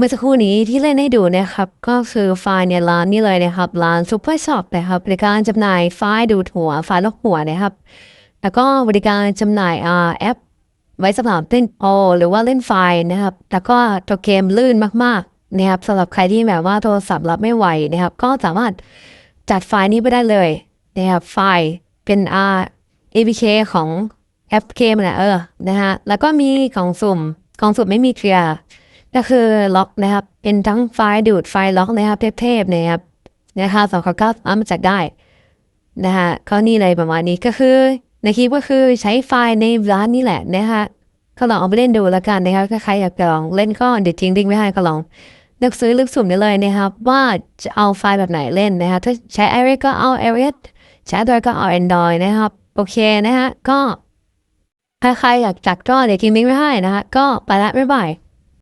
เมื่อสักครู่นี้ที่เล่นให้ดูนะครับก็คือไฟล์เนี่ยร้านนี้เลยนะครับร้าน Super Shop นะครับบริการจำหน่ายไฟล์ดูดหัวไฟล์ลอกหัวนะครับ แล้วก็บริการจำหน่ายอ่าแอป ไว้สำหรับเล่นโอหรือว่าเล่นไฟล์นะครับ แล้วก็ตัวเกมลื่นมากๆนะครับสำหรับใครที่แบบว่าโทรศัพท์รับไม่ไหวนะครับ ก็สามารถจัดไฟล์นี้ไปได้เลยนะครับไฟล์เป็นอ่า APK ของแอปเกมนะเออนะฮะแล้วก็มีกล่องสุ่มกล่องสุ่มไม่มีเคลียร์ ก็คือล็อกนะครับ เป็นทั้งไฟล์ดูดไฟล์ล็อกนะครับเทพๆนะครับนะคะสองเขาก็เอามาจัดได้นะคะก็นี่เลยประมาณนี้ก็คือในคลิปก็คือใช้ไฟล์ในร้านนี้แหละนะคะก็ลองเอาไปเล่นดูแล้วกันนะคะถ้าใครอยากลองเล่นก็เดี๋ยวทิ้งลิงก์ไว้ให้ก็ลองเลือกซื้อเลือกสุ่มได้เลยนะครับว่าจะเอาไฟล์แบบไหนเล่นนะคะถ้าใช้ iOS ก็เอา iOS ใช้ Android ก็เอา Android นะครับโอเคนะฮะก็ถ้าใครอยากจัดก็เดี๋ยวทิ้งลิงก์ไว้ให้นะคะก็ไปละบ๊ายบาย